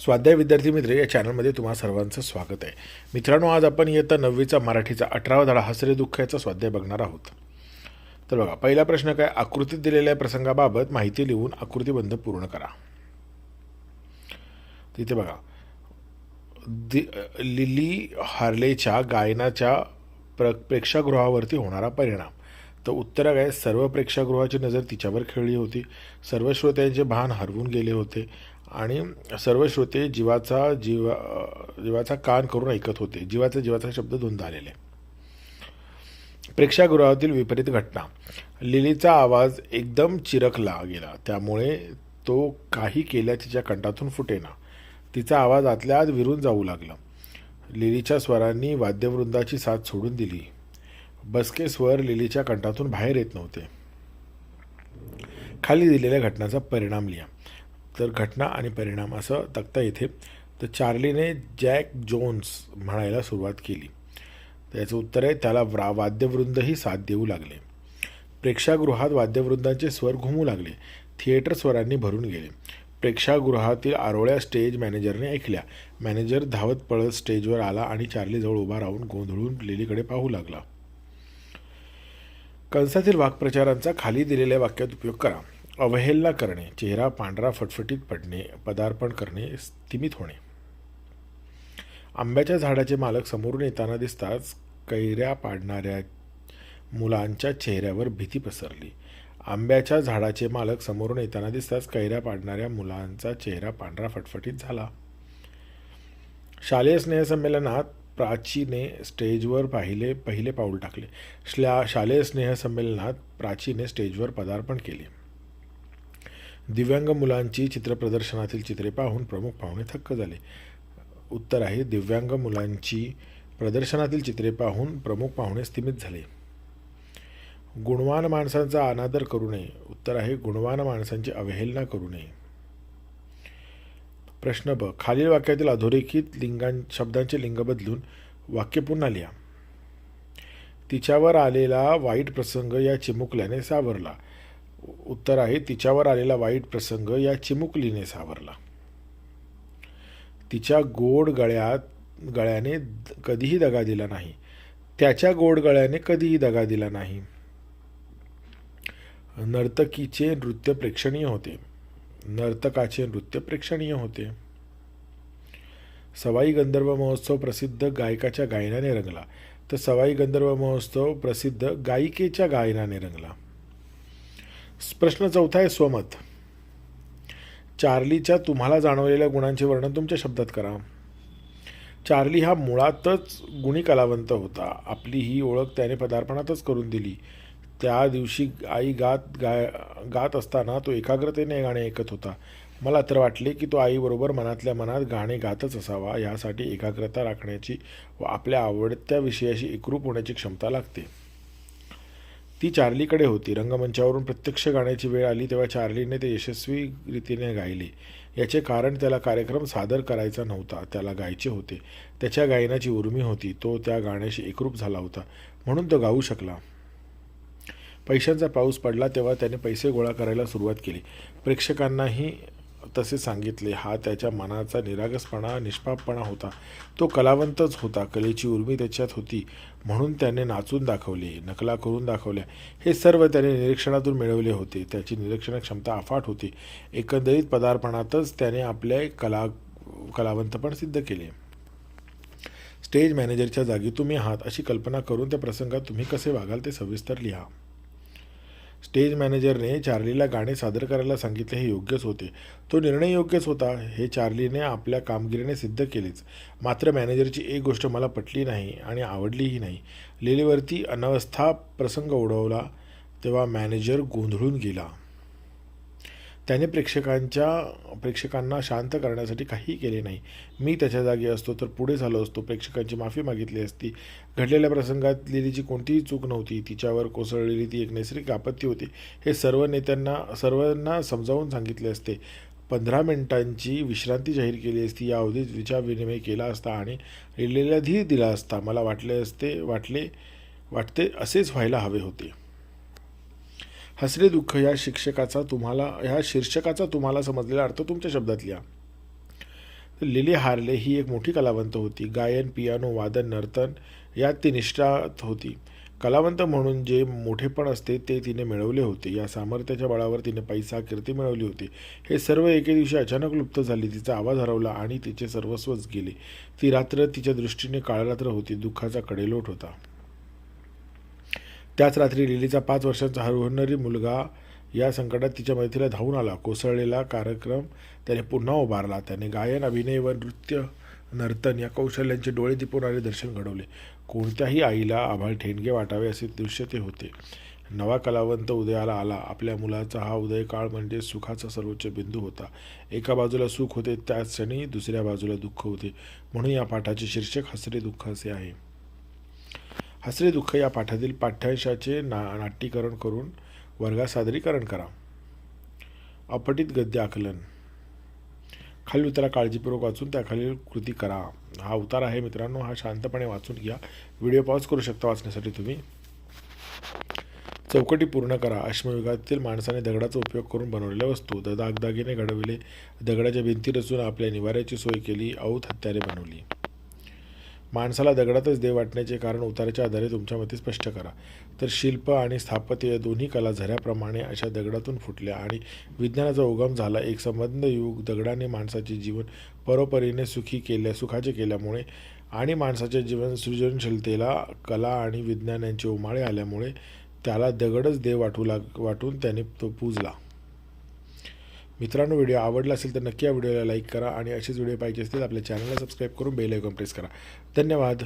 स्वाध्याय विद्यार्थी मित्र या चॅनलमध्ये तुम्हा सर्वांचं स्वागत आहे. मित्रांनो आज आपण इयत्ता नववीचा मराठीचा अठरावा धडा हसरे दुःखाचा स्वाध्याय बघणार आहोत. तर बघा पहिला प्रश्न काय? आकृतीत दिलेल्या प्रसंगाबाबत माहिती लिहून आकृतीबंध पूर्ण करा. तिथे बघा दि लिली हार्लेच्या गायनाच्या प्र प्रेक्षागृहावरती होणारा परिणाम. तर उत्तर काय? सर्व प्रेक्षागृहाची नजर तिच्यावर खेळली होती. सर्व श्रोत्यांचे भान हरवून गेले होते. आणि सर्व श्रोते जीवाचा जीवा जीवाचा कान करून ऐकत होते. जीवाचा जीवाचा शब्द धुंद आलेले. प्रेक्षागृहातील विपरीत घटना. लिलीचा आवाज एकदम चिरकला गेला. त्यामुळे तो काही केल्या तिच्या कंठातून फुटेना. तिचा आवाज आतल्या आत विरून जाऊ लागला. लिलीच्या स्वरांनी वाद्यवृंदाची साथ सोडून दिली. बसके स्वर लिलीच्या कंठातून बाहेर येत नव्हते. खाली दिलेल्या घटनाचा परिणाम लिहा. तर घटना आणि परिणाम असं तक्ता येथे. तर चार्लीने जॅक जोन्स म्हणायला सुरुवात केली. त्याचं उत्तर आहे त्याला व्रा वाद्यवृंदही साथ देऊ लागले. प्रेक्षागृहात वाद्यवृंदांचे स्वर घुमू लागले. थिएटर स्वरांनी भरून गेले. प्रेक्षागृहातील आरोळ्या स्टेज मॅनेजरने ऐकल्या. मॅनेजर धावत पळत स्टेजवर आला आणि चार्लीजवळ उभा राहून गोंधळून लिलीकडे पाहू लागला. कंसातील वाक्प्रचारांचा खाली दिलेल्या वाक्यात उपयोग करा. अवहेलना करणे चेहरा पांढरा फटफटीत पडणे पदार्पण करणे स्थिमित होणे. आंब्याच्या झाडाचे मालक समोरून येताना दिसताच कैऱ्या पाडणाऱ्या मुलांच्या चेहऱ्यावर भीती पसरली. आंब्याच्या झाडाचे मालक समोरून येताना दिसताच कैऱ्या पाडणाऱ्या मुलांचा चेहरा पांढरा फटफटीत झाला. शालेय स्नेहसंमेलनात प्राचीने स्टेजवर पाहिले पहिले पाऊल टाकले. श्ल्या शालेय स्नेहसंमेलनात प्राचीने स्टेजवर पदार्पण केले. दिव्यांग मुलांची चित्रप्रदर्शनातील चित्रे पाहून प्रमुख पाहुणे थक्क झाले. उत्तर आहे दिव्यांग मुलांची प्रदर्शनातील चित्रे पाहून प्रमुख पाहुणे स्थिमित झाले. गुणवान माणसांचा अनादर करू नये. उत्तर आहे गुणवान माणसांची अवहेलना करू नये. प्रश्न ब खालील वाक्यातील अधोरेखित लिंगां शब्दांचे लिंग बदलून वाक्य पुन्हा लिहा. तिच्यावर आलेला वाईट प्रसंग या चिमुकल्याने सावरला. उत्तर आहे तिच्यावर आलेला वाईट प्रसंग या चिमुकलीने सावरला. तिच्या गोड गळ्यात गळ्याने कधीही दगा दिला नाही. त्याच्या गोड गळ्याने कधीही दगा दिला नाही. नर्तकीचे नृत्य प्रेक्षणीय होते. नर्तकाचे नृत्य प्रेक्षणीय होते. सवाई गंधर्व महोत्सव प्रसिद्ध गायकाच्या गायनाने रंगला. तर सवाई गंधर्व महोत्सव प्रसिद्ध गायिकेच्या गायनाने रंगला. प्रश्न चौथा आहे स्वमत चार्लीच्या तुम्हाला जाणवलेल्या गुणांचे वर्णन तुमच्या शब्दात करा। चार्ली हा मुळातच गुणी कलावंत होता। आपली ही ओळख त्याने पदार्पणातच करून दिली। त्या दिवशी आई गात गाय गात असताना तो एकाग्रतेने गाणे ऐकत होता। मला तर वाटले की तो आईबरोबर मनातल्या मनात गाणे गातच असावा यासाठी एकाग्रता राखण्याची व आपल्या आवडत्या विषयाशी एकरूप होण्याची क्षमता लागते। ती चार्लीकडे होती. रंगमंचावरून प्रत्यक्ष गाण्याची वेळ आली तेव्हा चार्लीने ते यशस्वी रीतीने गायले. याचे कारण त्याला कार्यक्रम सादर करायचा नव्हता त्याला गायचे होते. त्याच्या गायनाची उर्मी होती. तो त्या गाण्याशी एकरूप झाला होता. म्हणून तो गाऊ शकला. पैशांचा पाऊस पडला तेव्हा त्याने पैसे गोळा करायला सुरुवात केली. प्रेक्षकांनाही तसे सांगितले. हा त्याच्या मनाचा निरागसपणा निष्पापपणा होता. तो कलावंतच होता. कलेची उर्मी त्याच्यात होती म्हणून त्याने नाचून दाखवले नकला करून दाखवल्या. हे सर्व त्याने निरीक्षणातून मिळवले होते. त्याची निरीक्षण क्षमता अफाट होती. एकंदरीत पदार्पणातच त्याने आपले कला कलावंतपण सिद्ध केले. स्टेज मॅनेजरच्या जागी तुम्ही आहात अशी कल्पना करून त्या प्रसंगात तुम्ही कसे वागाल ते सविस्तर लिहा. स्टेज मॅनेजरने चार्लीला गाणे सादर करायला सांगितले हे योग्यच होते. तो निर्णय योग्यच होता हे चार्लीने आपल्या कामगिरीने सिद्ध केलेच. मात्र मॅनेजरची एक गोष्ट मला पटली नाही आणि आवडलीही नाही. लिलीवरती अनवस्था प्रसंग ओढवला तेव्हा मॅनेजर गोंधळून गेला. त्याने प्रेक्षकांच्या प्रेक्षकांना शांत करण्यासाठी काहीही केले नाही. मी त्याच्या जागी असतो तर पुढे झालो असतो. प्रेक्षकांची माफी मागितली असती. घडलेल्या प्रसंगात लिलीची कोणतीही चूक नव्हती तिच्यावर कोसळलेली ती एक नैसर्गिक आपत्ती होती. हे सर्व नेत्यांना सर्वांना समजावून सांगितले असते. पंधरा मिनिटांची विश्रांती जाहीर केली असती. या अवधीत विचार विनिमय केला असता आणि लिहिलेला धीर दिला असता मला वाटले असते वाटले वाटते असेच व्हायला हवे होते. हसरे दुःख या शिक्षकाचा तुम्हाला ह्या शीर्षकाचा तुम्हाला समजलेला अर्थ तुमच्या शब्दात लिहा. लिली हार्ले ही एक मोठी कलावंत होती. गायन पियानो वादन नर्तन यात ती निष्ठात होती. कलावंत म्हणून जे मोठेपण असते ते तिने मिळवले होते. या सामर्थ्याच्या बळावर तिने पैसा कीर्ती मिळवली होती. हे सर्व एके दिवशी अचानक लुप्त झाले. तिचा आवाज हरवला आणि तिचे सर्वस्वच गेले. ती रात्र तिच्या दृष्टीने काळरात्र होती. दुःखाचा कडेलोट होता. त्याच रात्री लिलीचा पाच वर्षांचा हरवणारी मुलगा या संकटात तिच्या मदतीला धावून आला. कोसळलेला कार्यक्रम त्याने पुन्हा उभारला. त्याने गायन अभिनय व नृत्य नर्तन या कौशल्यांचे डोळे दिपवणारे दर्शन घडवले. कोणत्याही आईला आभाळ ठेणगे वाटावे असे दृश्य ते होते. नवा कलावंत उदयाला आला. आपल्या मुलाचा हा उदय काळ म्हणजे सुखाचा सर्वोच्च बिंदू होता. एका बाजूला सुख होते त्याच क्षणी दुसऱ्या बाजूला दुःख होते. म्हणून या पाठाचे शीर्षक हसरे दुःख असे आहे. हसरे दुःख या पाठातील पाठ्यांशाचे ना नाट्यीकरण करून वर्गात सादरीकरण करा. अपठित गद्य आकलन. खाली उतारा काळजीपूर्वक वाचून त्याखालील कृती करा. हा उतार आहे मित्रांनो हा शांतपणे वाचून घ्या. व्हिडिओ पॉज करू शकता वाचण्यासाठी तुम्ही. चौकटी पूर्ण करा. अश्मयुगातील माणसाने दगडाचा उपयोग करून बनवलेल्या वस्तू. दागदागिने घडविले. दगडाच्या भिंती रचून आपल्या निवाऱ्याची सोय केली. औत हत्यारे बनवली. माणसाला दगडातच देव वाटण्याचे कारण उताराच्या आधारे तुमच्या मते स्पष्ट करा. तर शिल्प आणि स्थापत्य या दोन्ही कला झऱ्याप्रमाणे अशा दगडातून फुटल्या आणि विज्ञानाचा उगम झाला. एक संबंध युग दगडाने माणसाचे जीवन परोपरीने सुखी केल्या सुखाचे केल्यामुळे आणि माणसाच्या जीवन सृजनशीलतेला कला आणि विज्ञान यांचे उमाळे आल्यामुळे त्याला दगडच देव वाटू लाग वाटून त्याने तो पूजला. मित्रांनो व्हिडिओ आवडला असेल तर नक्की या व्हिडिओला लाईक करा आणि असेच व्हिडिओ पाहिजे असतील आपल्या चॅनलला सबस्क्राईब करून बेल आयकॉन प्रेस करा. धन्यवाद.